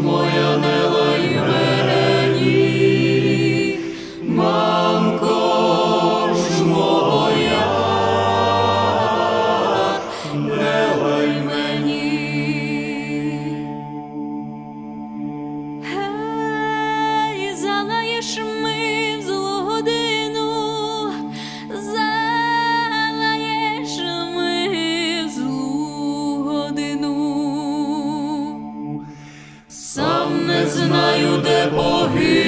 моя не. знаю, де погиб.